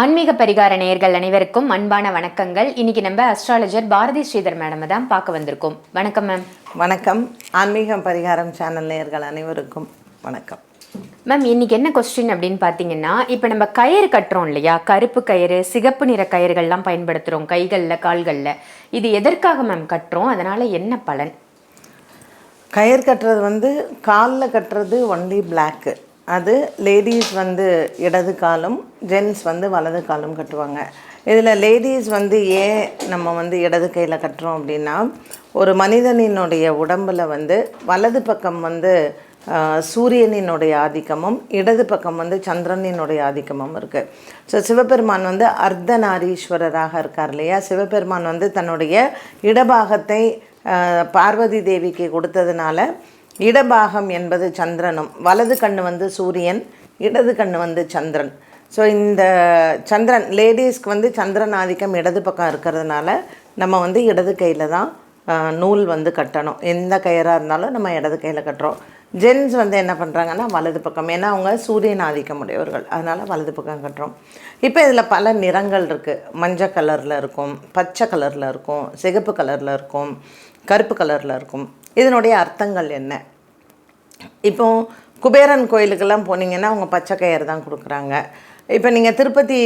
ஆன்மீக பரிகார நேயர்கள் அனைவருக்கும் அன்பான வணக்கங்கள். இன்னைக்கு நம்ம அஸ்ட்ராலஜர் பாரதி ஸ்ரீதர் மேடம் தான் பார்க்க வந்திருக்கோம். வணக்கம் மேம் வணக்கம். ஆன்மீகம் பரிகாரம் சேனல் நேயர்கள் அனைவருக்கும் வணக்கம். மேம் இன்னைக்கு என்ன கொஸ்டின் அப்படின்னு பார்த்தீங்கன்னா இப்போ நம்ம கயிறு கட்டுறோம் இல்லையா? கருப்பு கயிறு சிகப்பு நிற கயிறுகள்லாம் பயன்படுத்துகிறோம் கைகளில் கால்களில். இது எதற்காக மேம் கட்டுறோம்? அதனால என்ன பலன்? கயிறு கட்டுறது வந்து காலில் கட்டுறது ஒன்லி பிளாக்கு அது லேடிஸ் வந்து இடது காலும் ஜென்ஸ் வந்து வலது காலும் கட்டுவாங்க. இதில் லேடீஸ் வந்து ஏன் நம்ம வந்து இடது கையில் கட்டுறோம் அப்படின்னா ஒரு மனிதனினுடைய உடம்பில் வந்து வலது பக்கம் வந்து சூரியனினுடைய ஆதிக்கமும் இடது பக்கம் வந்து சந்திரனினுடைய ஆதிக்கமும் இருக்குது ஸோ சிவபெருமான் வந்து அர்த்தநாரீஸ்வரராக இருக்கார் இல்லையா? சிவபெருமான் வந்து தன்னுடைய இடபாகத்தை பார்வதி தேவிக்கு கொடுத்ததுனால இடபாகம் என்பது சந்திரனும். வலது கண்ணு வந்து சூரியன் இடது கண்ணு வந்து சந்திரன். ஸோ இந்த சந்திரன் லேடிஸ்க்கு வந்து சந்திரன் ஆதிக்கம் இடது பக்கம் இருக்கிறதுனால நம்ம வந்து இடது கையில் தான் நூல் வந்து கட்டணும். எந்த கயிறாக இருந்தாலும் நம்ம இடது கையில் கட்டுறோம். ஜென்ஸ் வந்து என்ன பண்ணுறாங்கன்னா வலது பக்கம். ஏன்னா அவங்க சூரியன் ஆதிக்கம் உடையவர்கள். அதனால் வலது பக்கம் கட்டுறோம். இப்போ இதில் பல நிறங்கள் இருக்குது மஞ்சள் கலரில் இருக்கும் பச்சை கலரில் இருக்கும் சிகப்பு கலரில் இருக்கும் கருப்பு கலரில் இருக்கும். இதனுடைய அர்த்தங்கள் என்ன? இப்போ குபேரன் கோயிலுக்கெல்லாம் போனீங்கன்னா அவங்க பச்சை கயிறு தான் கொடுக்குறாங்க. இப்போ நீங்கள் திருப்பதி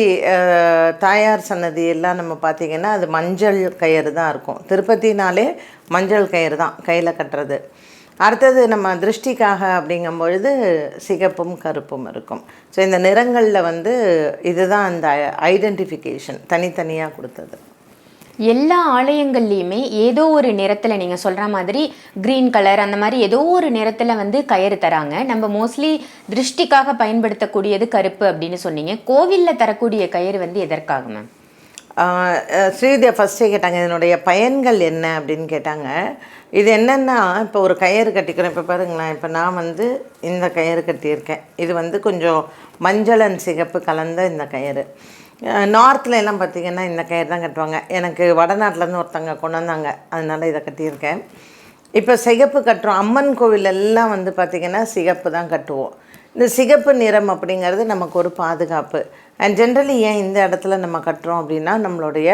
தாயார் சன்னதி எல்லாம் நம்ம பார்த்தீங்கன்னா அது மஞ்சள் கயிறு தான் இருக்கும். திருப்பதினாலே மஞ்சள் கயிறு தான் கையில் கட்டுறது. அடுத்தது நம்ம திருஷ்டிக்காக அப்படிங்கும் பொழுது சிகப்பும் கருப்பும் இருக்கும். ஸோ இந்த நிறங்களில் வந்து இதுதான் அந்த ஐடென்டிஃபிகேஷன் தனித்தனியாக கொடுத்தது. எல்லா ஆலயங்கள்லையுமே ஏதோ ஒரு நிறத்தில் நீங்கள் சொல்கிற மாதிரி க்ரீன் கலர் அந்த மாதிரி ஏதோ ஒரு நிறத்தில் வந்து கயிறு தராங்க. நம்ம மோஸ்ட்லி திருஷ்டிக்காக பயன்படுத்தக்கூடியது கருப்பு அப்படின்னு சொன்னீங்க. கோவிலில் தரக்கூடிய கயிறு வந்து எதற்காக மேம் ஸ்ரீதே அஹ் ஃபஸ்ட்டே கேட்டாங்க இதனுடைய பயன்கள் என்ன? அப்படின்னு கேட்டாங்க. இது என்னென்னா இப்போ ஒரு கயிறு கட்டிக்கிறோம். இப்போ பாருங்களேன் இப்போ நான் வந்து இந்த கயிறு கட்டியிருக்கேன். இது வந்து கொஞ்சம் மஞ்சள் அண்ட் சிகப்பு கலந்த இந்த கயிறு. நார்த்தில் எல்லாம் பார்த்தீங்கன்னா இந்த கயிறு தான் கட்டுவாங்க. எனக்கு வடநாட்டிலேருந்து ஒருத்தங்க கொண்டு வந்தாங்க. அதனால் இதை கட்டியிருக்கேன். இப்போ சிகப்பு கட்டுறோம். அம்மன் கோவிலெல்லாம் வந்து பார்த்திங்கன்னா சிகப்பு தான் கட்டுவோம். இந்த சிகப்பு நிறம் அப்படிங்கிறது நமக்கு ஒரு பாதுகாப்பு. அண்ட் ஜென்ரலி ஏன் இந்த இடத்துல நம்ம கட்டுறோம் அப்படின்னா நம்மளுடைய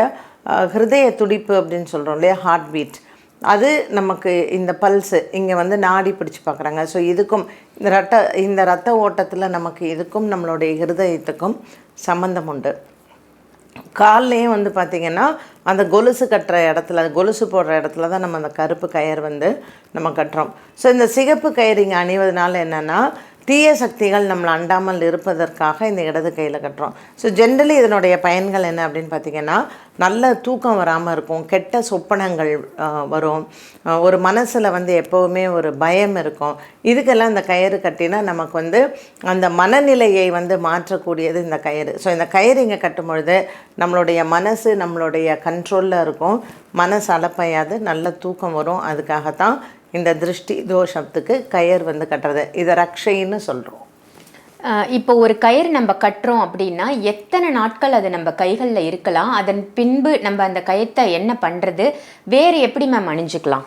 ஹிருதய துடிப்பு அப்படின்னு சொல்கிறோம் இல்லையா? ஹார்ட் பீட் அது நமக்கு இந்த பல்ஸு இங்கே வந்து நாடி பிடிச்சி பார்க்குறாங்க ஸோ இதுக்கும் இந்த ரத்த இந்த ரத்த ஓட்டத்தில் நமக்கு இதுக்கும் நம்மளுடைய ஹிருதயத்துக்கும் சம்மந்தம் உண்டு. கால்லையும் வந்து பார்த்திங்கன்னா அந்த கொலுசு கட்டுற இடத்துல கொலுசு போடுற இடத்துல தான் நம்ம அந்த கருப்பு கயிறு வந்து நம்ம கட்டுறோம். ஸோ இந்த சிகப்பு கயிறு இங்கே அணிவதனால என்னென்னா தீய சக்திகள் நம்மளை அண்டாமல் இருப்பதற்காக இந்த இடது கையில் கட்டுறோம். ஸோ ஜென்ரலி இதனுடைய பயன்கள் என்ன அப்படின்னு பார்த்தீங்கன்னா நல்ல தூக்கம் வராமல் இருக்கும் கெட்ட சொப்பனங்கள் வரும். ஒரு மனசில் வந்து எப்போவுமே ஒரு பயம் இருக்கும். இதுக்கெல்லாம் இந்த கயிறு கட்டினா நமக்கு வந்து அந்த மனநிலையை வந்து மாற்றக்கூடியது இந்த கயிறு. ஸோ இந்த கயிறு இங்கே கட்டும் பொழுது நம்மளுடைய மனசு நம்மளுடைய கண்ட்ரோலில் இருக்கும். மனசு அலப்பையாது நல்ல தூக்கம் வரும். அதுக்காகத்தான் இந்த திருஷ்டி தோஷத்துக்கு கயிறு வந்து கட்டுறது. இதை ரக்ஷைன்னு சொல்கிறோம் இப்போ ஒரு கயிறு நம்ம கட்டுறோம் அப்படின்னா எத்தனை நாட்கள் அது நம்ம கைகளில் இருக்கலாம்? அதன் பின்பு நம்ம அந்த கயத்தை என்ன பண்ணுறது வேறு எப்படி மேம் அணிஞ்சுக்கலாம்?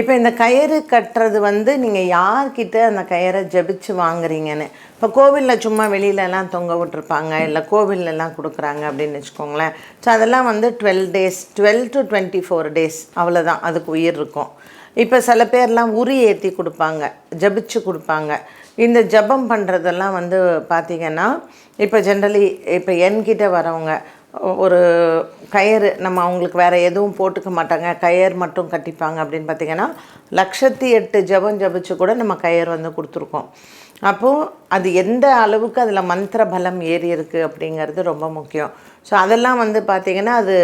இப்போ இந்த கயிறு கட்டுறது வந்து நீங்கள் யார்கிட்ட அந்த கயிறை ஜெபிச்சு வாங்குறீங்கன்னு? இப்போ கோவிலில் சும்மா வெளியிலலாம் தொங்க விட்டுருப்பாங்க இல்லை கோவில்லலாம் கொடுக்குறாங்க அப்படின்னு வச்சுக்கோங்களேன். ஸோ அதெல்லாம் வந்து twelve days twelve to twenty four days அவ்வளோதான் அதுக்கு உயிர் இருக்கும். இப்போ சில பேர்லாம் உரி ஏற்றி கொடுப்பாங்க ஜபிச்சு கொடுப்பாங்க. இந்த ஜபம் பண்ணுறதெல்லாம் வந்து பார்த்திங்கன்னா இப்போ ஜென்ரலி இப்போ என்கிட்ட வரவங்க ஒரு கயிறு நம்ம அவங்களுக்கு வேறு எதுவும் போட்டுக்க மாட்டாங்க. கயிறு மட்டும் கட்டிப்பாங்க அப்படின்னு பார்த்தீங்கன்னா லட்சத்தி எட்டு ஜபம் ஜபிச்சு கூட நம்ம கயிறு வந்து கொடுத்துருக்கோம். அப்போது அது எந்த அளவுக்கு அதில் மந்திர பலம் ஏறி இருக்குது அப்படிங்கிறது ரொம்ப முக்கியம். ஸோ அதெல்லாம் வந்து பார்த்திங்கன்னா அது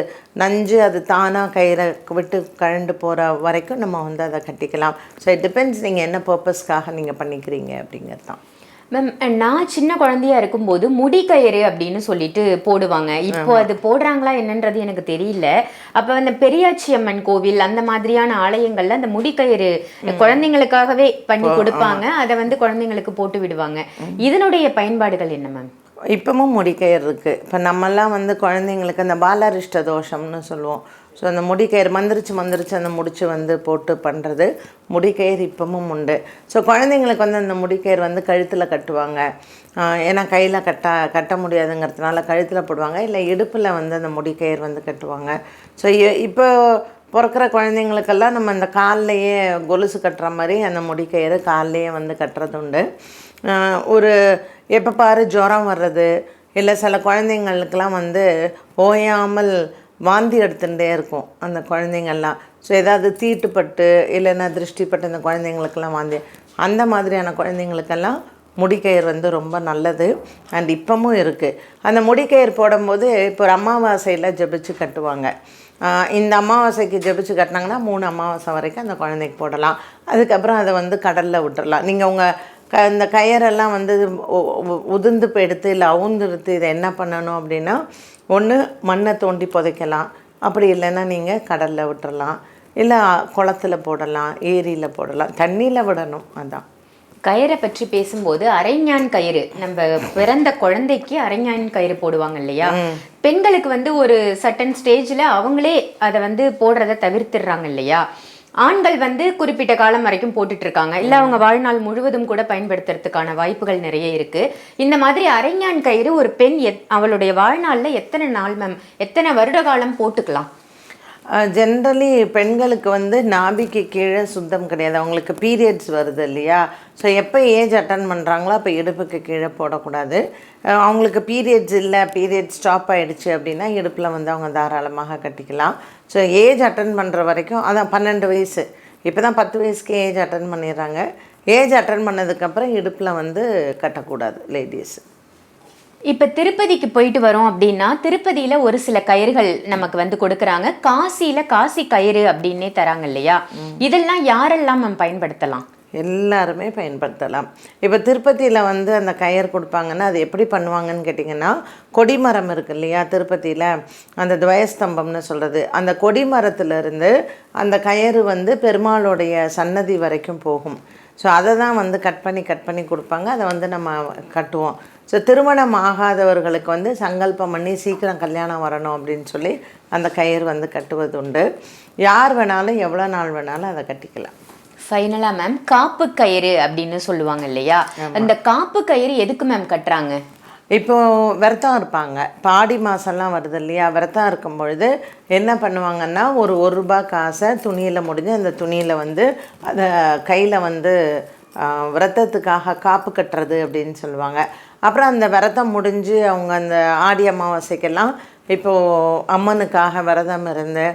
நஞ்சு அது தானாக கயிறை விட்டு கழண்டு போகிற வரைக்கும் நம்ம வந்து அதை கட்டிக்கலாம். ஸோ இட் டிபெண்ட்ஸ் நீங்கள் என்ன பர்பஸ்க்காக நீங்கள் பண்ணிக்கிறீங்க அப்படிங்கிறது தான். மேம் நான் சின்ன குழந்தையா இருக்கும்போது முடிக்கயிறு அப்படின்னு சொல்லிட்டு போடுவாங்க. இப்போ அது போடுறாங்களா என்னன்றது எனக்கு தெரியல. அப்ப அந்த பெரியாச்சி அம்மன் கோவில் அந்த மாதிரியான ஆலயங்கள்ல அந்த முடிக்கயிறு குழந்தைங்களுக்காகவே பண்ணி கொடுப்பாங்க. அதை வந்து குழந்தைங்களுக்கு போட்டு விடுவாங்க. இதனுடைய பயன்பாடுகள் என்ன மேம் இப்பவும் முடிக்கயிறு இருக்குது இப்போ நம்மெல்லாம் வந்து குழந்தைங்களுக்கு அந்த பாலாரிஷ்ட தோஷம்னு சொல்லுவோம். ஸோ அந்த முடிக்கயிறு மந்திரிச்சு மந்திரிச்சு அந்த முடிச்சு வந்து போட்டு பண்ணுறது முடிக்கயிறு இப்பவும் உண்டு. ஸோ குழந்தைங்களுக்கு வந்து அந்த முடிக்கயிறு வந்து கழுத்தில் கட்டுவாங்க. ஏன்னா கையில் கட்ட கட்ட முடியாதுங்கிறதுனால கழுத்தில் போடுவாங்க. இல்லை இடுப்பில் வந்து அந்த முடிக்கயிறு வந்து கட்டுவாங்க. ஸோ இப்போ பிறக்கிற குழந்தைங்களுக்கெல்லாம் நம்ம அந்த கால்லையே கொலுசு கட்டுற மாதிரி அந்த முடிக்கயிறு கால்லையே வந்து கட்டுறது உண்டு. ஒரு எப்போ பாரு ஜுரம் வர்றது. இல்லை சில குழந்தைங்களுக்கெல்லாம் வந்து ஓயாமல் வாந்தி எடுத்துகிட்டே இருக்கும் அந்த குழந்தைங்கள்லாம். ஸோ ஏதாவது தீட்டுப்பட்டு இல்லைன்னா திருஷ்டிப்பட்டு அந்த குழந்தைங்களுக்கெல்லாம் வாந்தி. அந்த மாதிரியான குழந்தைங்களுக்கெல்லாம் முடிக்கயிறு வந்து ரொம்ப நல்லது. அண்ட் இப்போவும் இருக்குது அந்த முடிக்கயிறு போடும்போது இப்போ ஒரு அமாவாசையில் ஜெபிச்சு கட்டுவாங்க. இந்த அமாவாசைக்கு ஜெபிச்சு கட்டினாங்கன்னா மூணு அமாவாசை வரைக்கும் அந்த குழந்தைக்கு போடலாம். அதுக்கப்புறம் அதை வந்து கடலில் விட்டுறலாம். நீங்கள் உங்கள் க இந்த கயரெல்லாம் வந்து உதிர்ந்து போயிடுத்து இல்லை அவுந்துடுத்து இதை என்ன பண்ணணும் அப்படின்னா ஒன்று மண்ணை தோண்டி புதைக்கலாம். அப்படி இல்லைன்னா நீங்கள் கடலில் விட்டுறலாம். இல்லை குளத்துல போடலாம் ஏரியில் போடலாம். தண்ணியில் விடணும் அதான். கயிறை பற்றி பேசும்போது அரைஞான் கயிறு நம்ம பிறந்த குழந்தைக்கு அரைஞான் கயிறு போடுவாங்க இல்லையா? பெண்களுக்கு வந்து ஒரு சட்டன் ஸ்டேஜ்ல அவங்களே அதை வந்து போடுறத தவிர்த்துடுறாங்க இல்லையா? ஆண்கள் வந்து குறிப்பிட்ட காலம் வரைக்கும் போட்டுட்டு இருக்காங்க இல்ல அவங்க வாழ்நாள் முழுவதும் கூட பயன்படுத்துறதுக்கான வாய்ப்புகள் நிறைய இருக்கு. இந்த மாதிரி அரைஞான் கயிறு ஒரு பெண் எத்- அவளுடைய வாழ்நாள்ல எத்தனை நாள் மேம் எத்தனை வருட காலம் போட்டுக்கலாம்? ஜென்ரலி பெண்களுக்கு வந்து நாபிக்கு கீழே சுத்தம் கிடையாது. அவங்களுக்கு பீரியட்ஸ் வருது இல்லையா? ஸோ எப்போ ஏஜ் அட்டன் பண்ணுறாங்களோ அப்போ இடுப்புக்கு கீழே போடக்கூடாது. அவங்களுக்கு பீரியட்ஸ் இல்லை பீரியட்ஸ் ஸ்டாப் ஆகிடுச்சு அப்படின்னா இடுப்பில் வந்து அவங்க தாராளமாக கட்டிக்கலாம். ஸோ ஏஜ் அட்டன் பண்ணுற வரைக்கும் அதான் பன்னெண்டு வயசு. இப்போ தான் பத்து வயசுக்கு ஏஜ் அட்டன் பண்ணிடுறாங்க. ஏஜ் அட்டன் பண்ணதுக்கப்புறம் இடுப்பில் வந்து கட்டக்கூடாது லேடிஸ் இப்ப திருப்பதிக்கு போயிட்டு வரோம் அப்படின்னா திருப்பதியில ஒரு சில கயிறுகள் நமக்கு வந்து கொடுக்கறாங்க. காசியில காசி கயிறு அப்படின்னே தராங்க இல்லையா? இதெல்லாம் யாரெல்லாம் நம்ம பயன்படுத்தலாம்? எல்லாருமே பயன்படுத்தலாம். இப்போ திருப்பதியில் வந்து அந்த கயிறு கொடுப்பாங்கன்னா அது எப்படி பண்ணுவாங்கன்னு கேட்டிங்கன்னா கொடிமரம் இருக்கு இல்லையா திருப்பதியில்? அந்த துவயஸ்தம்பம்னு சொல்கிறது அந்த கொடிமரத்துலேருந்து அந்த கயிறு வந்து பெருமாளுடைய சன்னதி வரைக்கும் போகும். ஸோ அதை தான் வந்து கட் பண்ணி கட் பண்ணி கொடுப்பாங்க. அதை வந்து நம்ம கட்டுவோம். ஸோ திருமணம் ஆகாதவர்களுக்கு வந்து சங்கல்பம் பண்ணி சீக்கிரம் கல்யாணம் வரணும் அப்படின்னு சொல்லி அந்த கயிறு வந்து கட்டுவது உண்டு யார் வேணாலும் எவ்வளோ நாள் வேணாலும் அதை கட்டிக்கலாம். ஃபைனலா மேம் காப்பு கயிறு அப்படின்னு சொல்லுவாங்க இல்லையா? அந்த காப்பு கயிறு எதுக்கு மேம் கட்டுறாங்க? இப்போ விரதம் இருப்பாங்க. ஆடி மாதம்லாம் வருது இல்லையா? விரதம் இருக்கும் பொழுது என்ன பண்ணுவாங்கன்னா ஒரு ஒரு ரூபா காசை துணியில் முடிஞ்சு அந்த துணியில் வந்து அதை கையில் வந்து விரதத்துக்காக காப்பு கட்டுறது அப்படின்னு சொல்லுவாங்க. அப்புறம் அந்த விரதம் முடிஞ்சு அவங்க அந்த ஆடி அமாவாசைக்கெல்லாம் இப்போது அம்மனுக்காக விரதம் இருந்து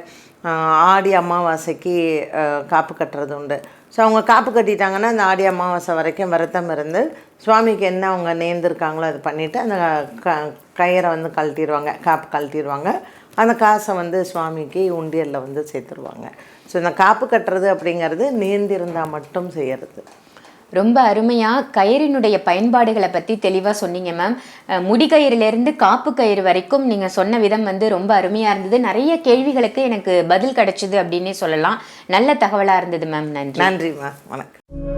ஆடி அமாவாசைக்கு காப்பு கட்டுறது உண்டு. ஸோ அவங்க காப்பு கட்டிட்டாங்கன்னா அந்த ஆடி அமாவாசை வரைக்கும் விரதம் இருந்து சுவாமிக்கு என்ன அவங்க நேர்ந்திருக்காங்களோ அது பண்ணிவிட்டு அந்த க கயிறை வந்து கழட்டிடுவாங்க காப்பு கழட்டிடுவாங்க அந்த காசை வந்து சுவாமிக்கு உண்டியலில் வந்து சேர்த்துருவாங்க. ஸோ இந்த காப்பு கட்டுறது அப்படிங்கிறது நேர்ந்திருந்தால் மட்டும் செய்யறது. ரொம்ப அருமையாக கயிறினுடைய பயன்பாடுகளை பற்றி தெளிவாக சொன்னீங்க மேம் முடி கயிறுலேருந்து காப்பு கயிறு வரைக்கும் நீங்கள் சொன்ன விதம் வந்து ரொம்ப அருமையாக இருந்தது. நிறைய கேள்விகளுக்கு எனக்கு பதில் கிடைச்சிது அப்படின்னே சொல்லலாம். நல்ல தகவலாக இருந்தது மேம் நன்றி. நன்றிம்மா வணக்கம்.